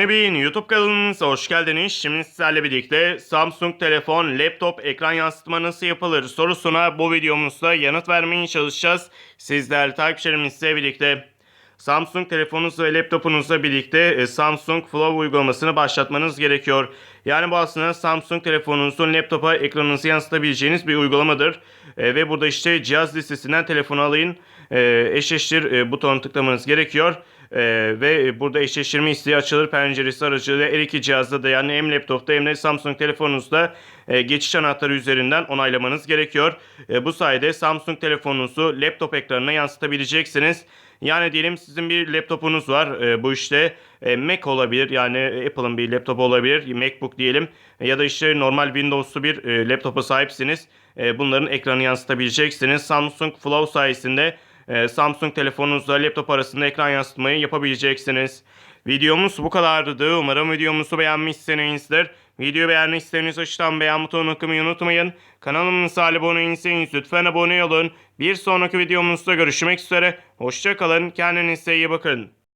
Nebin YouTube kanalımıza hoş geldiniz. Şimdi sizlerle birlikte Samsung telefon, laptop, ekran yansıtma nasıl yapılır sorusuna bu videomuzda yanıt vermeye çalışacağız. Sizler takipçilerimizle birlikte Samsung telefonunuz ve laptopunuzla birlikte e, Samsung Flow uygulamasını başlatmanız gerekiyor. Yani bu aslında Samsung telefonunuzun laptopa ekranınızı yansıtabileceğiniz bir uygulamadır. E, ve burada işte cihaz listesinden telefonu alayın, e, eşleştir e, butonuna tıklamanız gerekiyor. E, ve burada eşleştirme isteği açılır penceresi aracılığıyla her iki cihazda da yani hem laptopta hem de Samsung telefonunuzda e, geçiş anahtarı üzerinden onaylamanız gerekiyor. E, bu sayede Samsung telefonunuzu laptop ekranına yansıtabileceksiniz. Yani diyelim sizin bir laptopunuz var. E, bu işte Mac olabilir. Yani Apple'ın bir laptopu olabilir. Macbook diyelim. E, ya da işte normal Windows'lu bir e, laptopa sahipsiniz. E, bunların ekranı yansıtabileceksiniz. Samsung Flow sayesinde e, Samsung telefonunuzla laptop arasında ekran yansıtmayı yapabileceksiniz. Videomuz bu kadardı. Umarım videomuzu beğenmişsinizdir. Videoyu beğendiyseniz aşağıdan beğen butonuna tıklamayı unutmayın. Kanalımıza abone değilseniz lütfen abone olun. Bir sonraki videomuzda görüşmek üzere. Hoşçakalın. Kendinize iyi bakın.